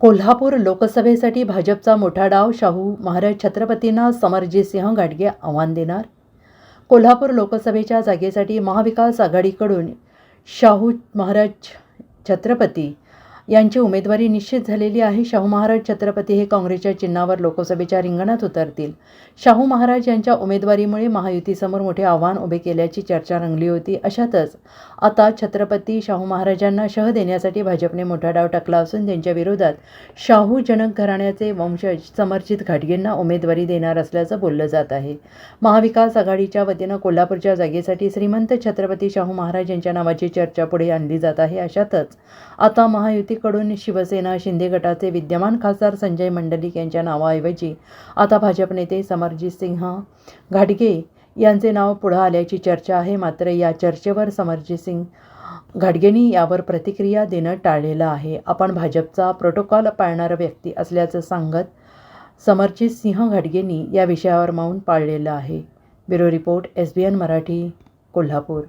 कोल्हापूर लोकसभेसाठी भाजपचा मोठा डाव शाहू महाराज छत्रपतींना समरजितसिंह गाडगे आव्हान देणार? कोल्हापूर लोकसभेच्या जागेसाठी महाविकास आघाडीकडून शाहू महाराज छत्रपती यांची उमेदवारी निश्चित झालेली आहे. शाहू महाराज छत्रपती हे काँग्रेसच्या चिन्हावर लोकसभेच्या रिंगणात उतरतील. शाहू महाराज यांच्या उमेदवारीमुळे महायुतीसमोर मोठे आव्हान उभे केल्याची चर्चा रंगली होती. अशातच आता छत्रपती शाहू महाराजांना शह देण्यासाठी भाजपने मोठा डाव टाकला असून त्यांच्या विरोधात शाहू जनक घराण्याचे वंशज समर्जित घाटगेंना उमेदवारी देणार असल्याचं बोललं जात आहे. महाविकास आघाडीच्या वतीनं कोल्हापूरच्या जागेसाठी श्रीमंत छत्रपती शाहू महाराज यांच्या नावाची चर्चा पुढे आणली जात आहे. अशातच आता महायुती युतीकडून शिवसेना शिंदे गटाचे विद्यमान खासदार संजय मंडलिक यांच्या नावाऐवजी आता भाजप नेते समरजित सिंह घाटगे यांचे नाव पुढं आल्याची चर्चा आहे. मात्र या चर्चेवर समरजित सिंग घाटगेंनी यावर प्रतिक्रिया देणं टाळलेलं आहे. आपण भाजपचा प्रोटोकॉल पाळणारा व्यक्ती असल्याचं सांगत समरजित सिंह घाटगेंनी या विषयावर मौन पाळलेलं आहे. Bureau report S B N Marathi Kolhapur.